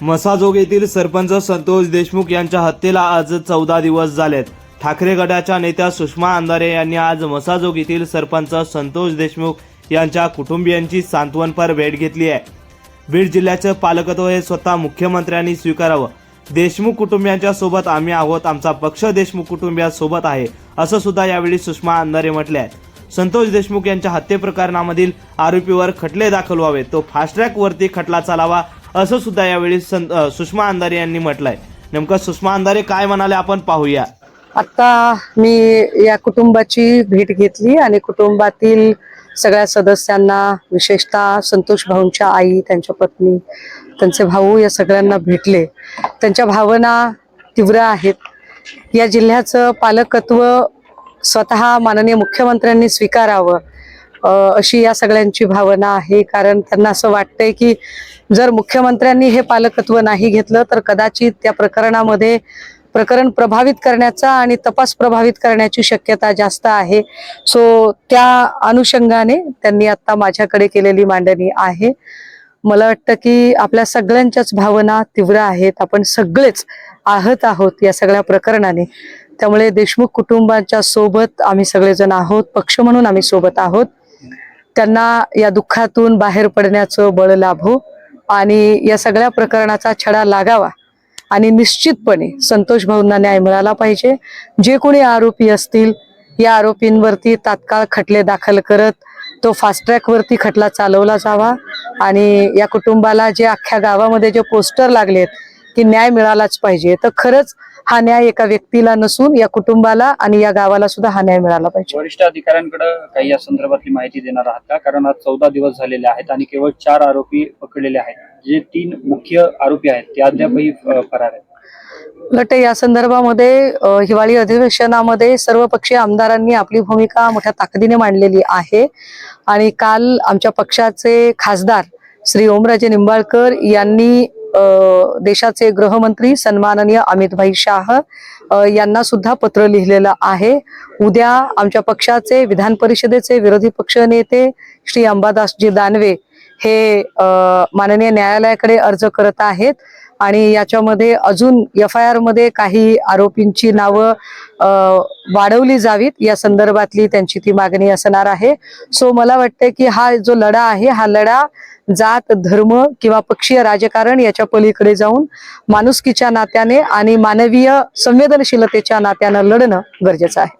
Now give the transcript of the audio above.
मसाजोग येथील सरपंच संतोष देशमुख यांच्या हत्येला आज चौदा दिवस झालेत. ठाकरे गटाच्या नेत्या सुषमा अंधारे यांनी आज मसाजोग येथील सरपंच संतोष देशमुख यांच्या कुटुंबियांची सांत्वनपर भेट घेतली आहे. बीड जिल्ह्याचं पालकत्व हे स्वतः मुख्यमंत्र्यांनी स्वीकारावं. देशमुख कुटुंबियांच्या सोबत आम्ही आहोत आमचा पक्ष देशमुख कुटुंबियांसोबत आहे असं सुद्धा यावेळी सुषमा अंधारे म्हटले आहे संतोष देशमुख यांच्या हत्येप्रकरणामधील आरोपीवर खटले दाखल व्हावे तो फास्ट ट्रॅकवरती खटला चालावा असं सुद्धा यावेळी सं- सुषमा अंधारे यांनी म्हटलंय. नेमकं सुषमा अंधारे काय म्हणाले आपण पाहूया. आता मी या कुटुंबाची भेट घेतली आणि कुटुंबातील सगळ्या सदस्यांना विशेषतः संतोष भाऊंच्या आई त्यांच्या पत्नी त्यांचे भाऊ या सगळ्यांना भेटले. त्यांच्या भावना तीव्र आहेत. या जिल्ह्याचं पालकत्व स्वतः माननीय मुख्यमंत्र्यांनी स्वीकारावं. अशी या सगळ्यांची भावना आहे. कारण त्यांना असं वाटतंय की जर मुख्यमंत्र्यांनी हे पालकत्व नाही घेतलं तर कदाचित त्या प्रकरणामध्ये प्रकरण प्रभावित करण्याचा आणि तपास प्रभावित करण्याची शक्यता जास्त आहे. सो त्या अनुषंगाने त्यांनी आता माझ्याकडे केलेली मांडणी आहे. मला वाटतं की आपल्या सगळ्यांच्याच भावना तीव्र आहेत. आपण सगळेच आहत आहोत या सगळ्या प्रकरणाने. त्यामुळे देशमुख कुटुंबाच्या सोबत आम्ही सगळेजण आहोत. पक्ष म्हणून आम्ही सोबत आहोत. त्यांना या दुःखातून बाहेर पडण्याचं बळ लाभो हो. आणि या सगळ्या प्रकरणाचा छडा लागावा. आणि निश्चितपणे संतोष भाऊंना न्याय मिळाला पाहिजे. जे कोणी आरोपी असतील या आरोपींवरती तात्काळ खटले दाखल करत तो फास्ट ट्रॅकवरती खटला चालवला जावा. आणि या कुटुंबाला जे अख्ख्या गावामध्ये जे पोस्टर लागलेत की न्याय मिळालाच पाहिजे. तर खरंच हा न्याय एका व्यक्तीला नसून या कुटुंबाला आणि या गावाला सुद्धा हा न्याय मिळाला पाहिजे. वरिष्ठ अधिकाऱ्यांकडे काही या संदर्भातली माहिती देणार आहात का? कारण आज चौदा दिवस झालेले आहेत आणि केवळ चार आरोपी पकडलेले आहेत. जे तीन मुख्य आरोपी आहेत ते अद्यापही अ, फरार आहेत. उलट या संदर्भामध्ये अ, हिवाळी अधिवेशनामध्ये सर्व पक्षीय आमदारांनी आपली भूमिका मोठ्या ताकदीने मांडलेली आहे. आणि काल आमच्या पक्षाचे खासदार श्री ओमराजे निंबाळकर यांनी देशाचे गृहमंत्री सन्माननीय अमितभाई शाह यांना सुद्धा पत्र लिहिलेलं आहे. उद्या आमच्या पक्षाचे विधान परिषदेचे विरोधी पक्ष नेते श्री अंबादासजी दानवे हे माननीय न्यायालयाकडे अर्ज करत आहेत. आणि याच्यामध्ये अजून एफ आय आरमध्ये काही आरोपींची नावं वाढवली जावीत. या संदर्भातली त्यांची ती मागणी असणार आहे. सो मला वाटतं की हा जो लढा आहे हा लढा जात धर्म किंवा पक्षीय राजकारण याच्या पलीकडे जाऊन माणुसकीच्या नात्याने आणि मानवीय संवेदनशीलतेच्या नात्यानं लढणं गरजेचं आहे.